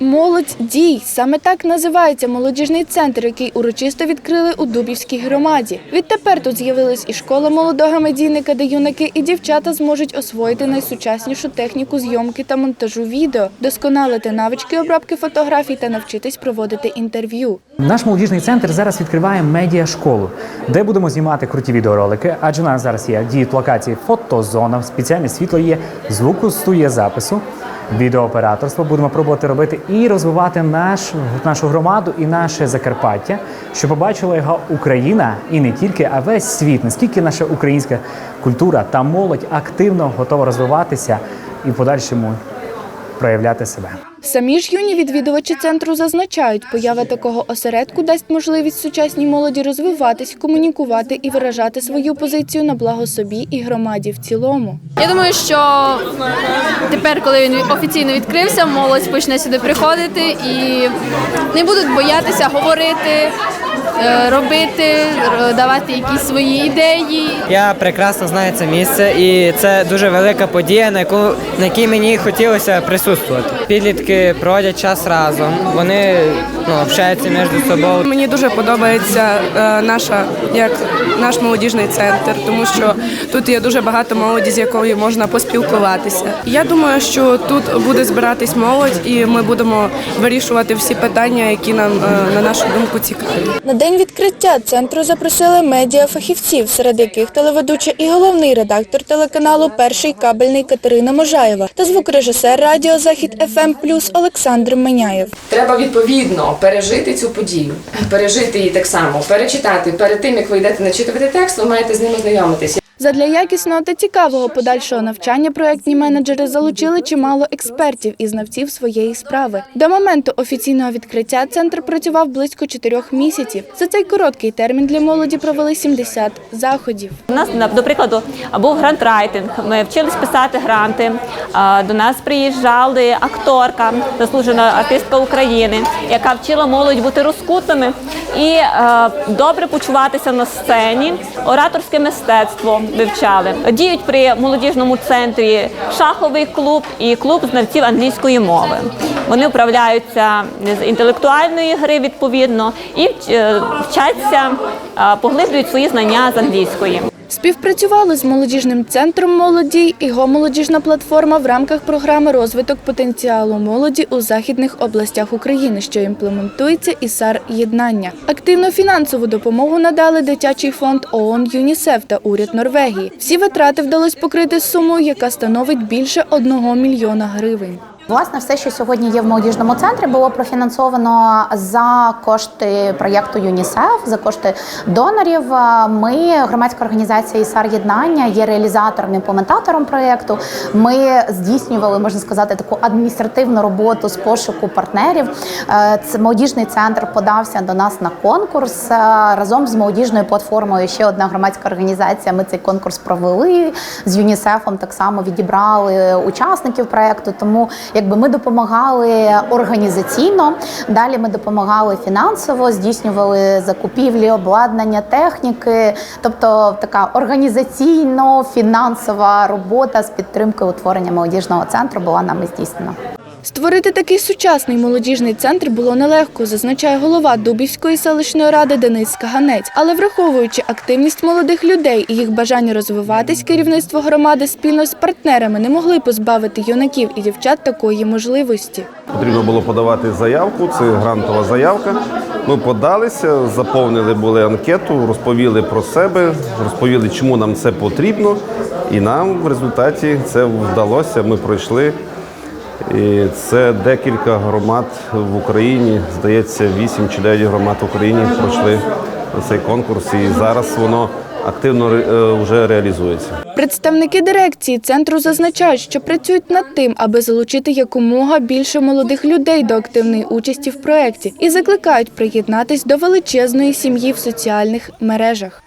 Молодь дій саме так називається молодіжний центр, який урочисто відкрили у Дубівській громаді. Відтепер тут з'явилась і школа молодого медійника, де юнаки і дівчата зможуть освоїти найсучаснішу техніку зйомки та монтажу відео, досконалити навички обробки фотографій та навчитись проводити інтерв'ю. Наш молодіжний центр зараз відкриває медіашколу, де будемо знімати круті відеоролики. Адже у нас зараз є діють локації фотозона, спеціальне світло є, звуку студія запису, відеооператорство. Будемо пробувати робити і розвивати наш, нашу громаду і наше Закарпаття, щоб побачила його Україна і не тільки, а весь світ. Наскільки наша українська культура та молодь активно готова розвиватися і в подальшому проявляти себе. Самі ж юні відвідувачі центру зазначають, поява такого осередку дасть можливість сучасній молоді розвиватись, комунікувати і виражати свою позицію на благо собі і громаді в цілому. Я думаю, що тепер, коли він офіційно відкрився, молодь почне сюди приходити і не будуть боятися говорити, робити, давати якісь свої ідеї. Я прекрасно знаю це місце, і це дуже велика подія, на яку на якій мені хотілося присутствувати. Підлітки проводять час разом, вони ну, общаються між собою. Мені дуже подобається е, наша як наш молодіжний центр, тому що тут є дуже багато молоді, з якою можна поспілкуватися. Я думаю, що тут буде збиратись молодь, і ми будемо вирішувати всі питання, які нам е, на нашу думку цікаві. На день відкриття центру запросили медіафахівців, серед яких телеведуча і головний редактор телеканалу Перший кабельний Катерина Можаєва та звукорежисер радіо Захід ФМ Плюс Олександр Меняєв. Треба відповідно пережити цю подію, пережити її так само, перечитати перед тим, як ви йдете начитувати текст, ви маєте з ним ознайомитися. Задля якісного та цікавого подальшого навчання проектні менеджери залучили чимало експертів і знавців своєї справи. До моменту офіційного відкриття центр працював близько чотирьох місяців. За цей короткий термін для молоді провели 70 заходів. У нас, на- до прикладу, грантрайтинг. Ми вчились писати гранти. До нас приїжджали акторка, заслужена артистка України, яка вчила молодь бути розкутими і добре почуватися на сцені. Ораторське мистецтво вивчали. Діють при молодіжному центрі шаховий клуб і клуб знавців англійської мови. Вони управляються з інтелектуальної гри відповідно і е, вчаться, поглиблюють свої знання з англійської. Співпрацювали з молодіжним центром молоді і молодіжна платформа в рамках програми розвиток потенціалу молоді у західних областях України, що імплементується ІСАР єднання. Активну фінансову допомогу надали дитячий фонд ООН ЮНІСЕФ та уряд Норвегії. Всі витрати вдалося покрити сумою, яка становить більше одного мільйона гривень. Власне, все, що сьогодні є в молодіжному центрі, було профінансовано за кошти проєкту ЮНІСЕФ, за кошти донорів. Ми, громадська організація «ІСАР Єднання, є реалізатором, імплементатором проєкту. Ми здійснювали, можна сказати, таку адміністративну роботу з пошуку партнерів. Е, Це молодіжний центр подався до нас на конкурс Е, разом з молодіжною платформою. Ще одна громадська організація. Ми цей конкурс провели з ЮНІСЕФом. Так само відібрали учасників проєкту. Тому якби ми допомагали організаційно. Далі ми допомагали фінансово, здійснювали закупівлі, обладнання, техніки, тобто така організаційно-фінансова робота з підтримки утворення молодіжного центру була нами здійснена. Створити такий сучасний молодіжний центр було нелегко, зазначає голова Дубівської селищної ради Денис Каганець. Але враховуючи активність молодих людей і їх бажання розвиватись, керівництво громади спільно з партнерами не могли позбавити юнаків і дівчат такої можливості. Потрібно було подавати заявку, це грантова заявка. Ми подалися, заповнили були анкету, розповіли про себе, розповіли, чому нам це потрібно. І нам в результаті це вдалося. Ми пройшли. І це декілька громад в Україні. Здається, 8 чи 9 громад в Україні пройшли цей конкурс, і зараз воно активно е, вже реалізується. Представники дирекції центру зазначають, що працюють над тим, аби залучити якомога більше молодих людей до активної участі в проєкті і закликають приєднатись до величезної сім'ї в соціальних мережах.